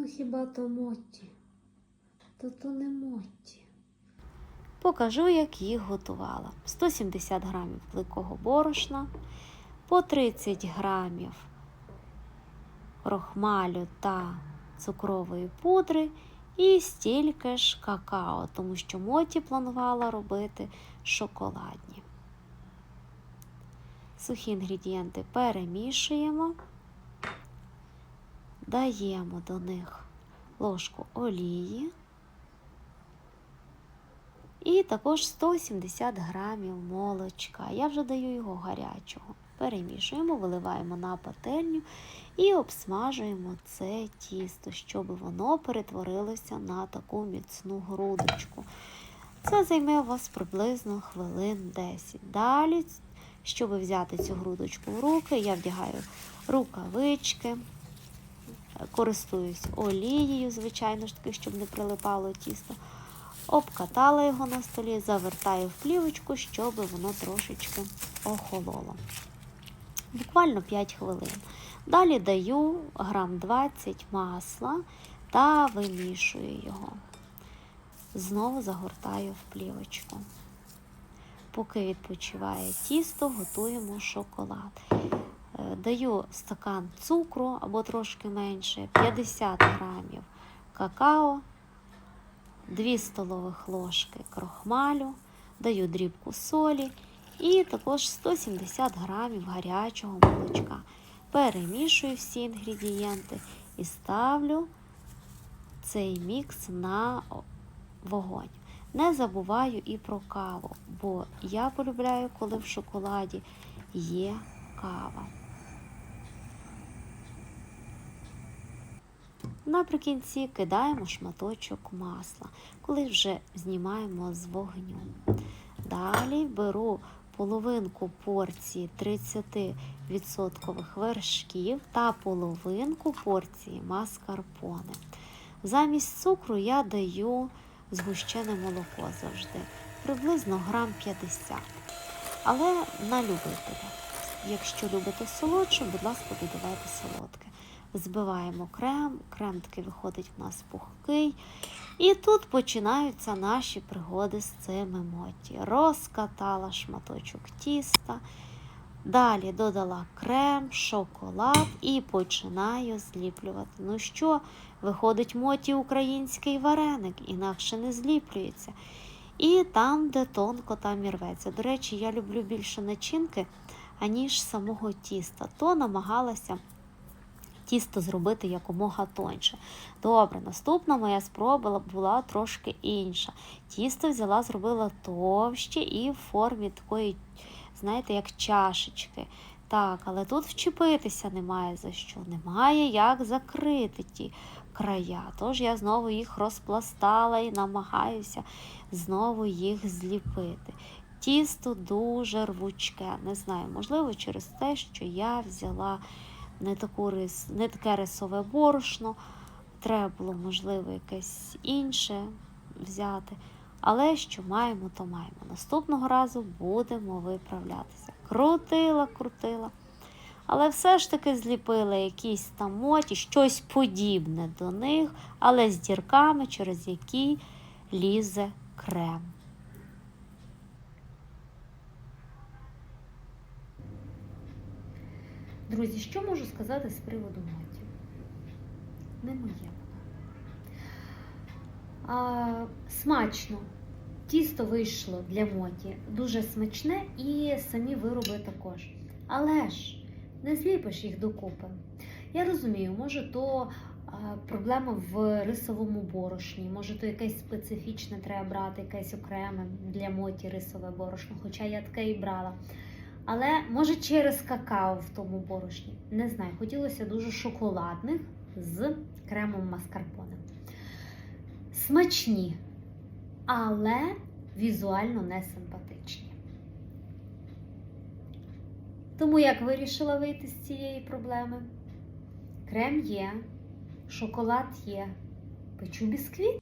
Ну хіба то Мотті? То то не Мотті. Покажу, як їх готувала. 170 грамів великого борошна, по 30 грамів крохмалю та цукрової пудри і стільки ж какао, тому що Моті планувала робити шоколадні. Сухі інгредієнти перемішуємо, даємо до них ложку олії. І також 170 грамів молочка. Я вже даю його гарячого. Перемішуємо, виливаємо на пательню і обсмажуємо це тісто, щоб воно перетворилося на таку міцну грудочку. Це займе у вас приблизно хвилин 10. Далі, щоб взяти цю грудочку в руки, я вдягаю рукавички, користуюсь олією, звичайно ж таки, щоб не прилипало тісто. Обкатала його на столі, завертаю в плівочку, щоб воно трошечки охололо. Буквально 5 хвилин. Далі даю грам 20 масла та вимішую його. Знову загортаю в плівочку. Поки відпочиває тісто, готуємо шоколад. Е, Даю стакан цукру або трошки менше, 50 грамів какао, 2 столових ложки крохмалю, даю дрібку солі і також 170 грамів гарячого молочка. Перемішую всі інгредієнти і ставлю цей мікс на вогонь. Не забуваю і про каву, бо я полюбляю, коли в шоколаді є кава. Наприкінці кидаємо шматочок масла, коли вже знімаємо з вогню. Далі беру половинку порції 30% вершків та половинку порції маскарпоне. Замість цукру я даю згущене молоко завжди, приблизно грам 50. Але на любителя. Якщо любите солодше, будь ласка, додавайте солодке. Збиваємо крем, крем таки виходить в нас пухкий. І тут починаються наші пригоди з цими моті. Розкатала шматочок тіста, далі додала крем, шоколад і починаю зліплювати. Ну що, виходить моті український вареник, інакше не зліплюється. І там, де тонко, там і рветься. До речі, я люблю більше начинки, аніж самого тіста. То намагалася тісто зробити якомога тоньше. Добре, наступна моя спроба була трошки інша. Тісто взяла, зробила товще і в формі такої, знаєте, як чашечки. Так, але тут вчепитися немає за що, немає як закрити ті края. Тож я знову їх розпластала і намагаюся знову їх зліпити. Тісто дуже рвучке. Не знаю, можливо, через те, що я взяла не, таку рис, не таке рисове борошно, треба було, можливо, якесь інше взяти. Але що маємо, то маємо. Наступного разу будемо виправлятися. Крутила, крутила. Але все ж таки зліпила якісь там моті, щось подібне до них, але з дірками, через які лізе крем. Друзі, що можу сказати з приводу Моті? Не моє воно. А, смачно. Тісто вийшло для Моті дуже смачне і самі вироби також. Але ж не зліпиш їх докупи. Я розумію, може, то проблема в рисовому борошні, може, то якесь специфічне треба брати, якесь окреме для Моті рисове борошно, хоча я таке і брала. Але може через какао в тому борошні. Не знаю, хотілося дуже шоколадних з кремом маскарпоне. Смачні, але візуально не симпатичні. Тому як вирішила вийти з цієї проблеми? Крем є, шоколад є, печу бісквіт.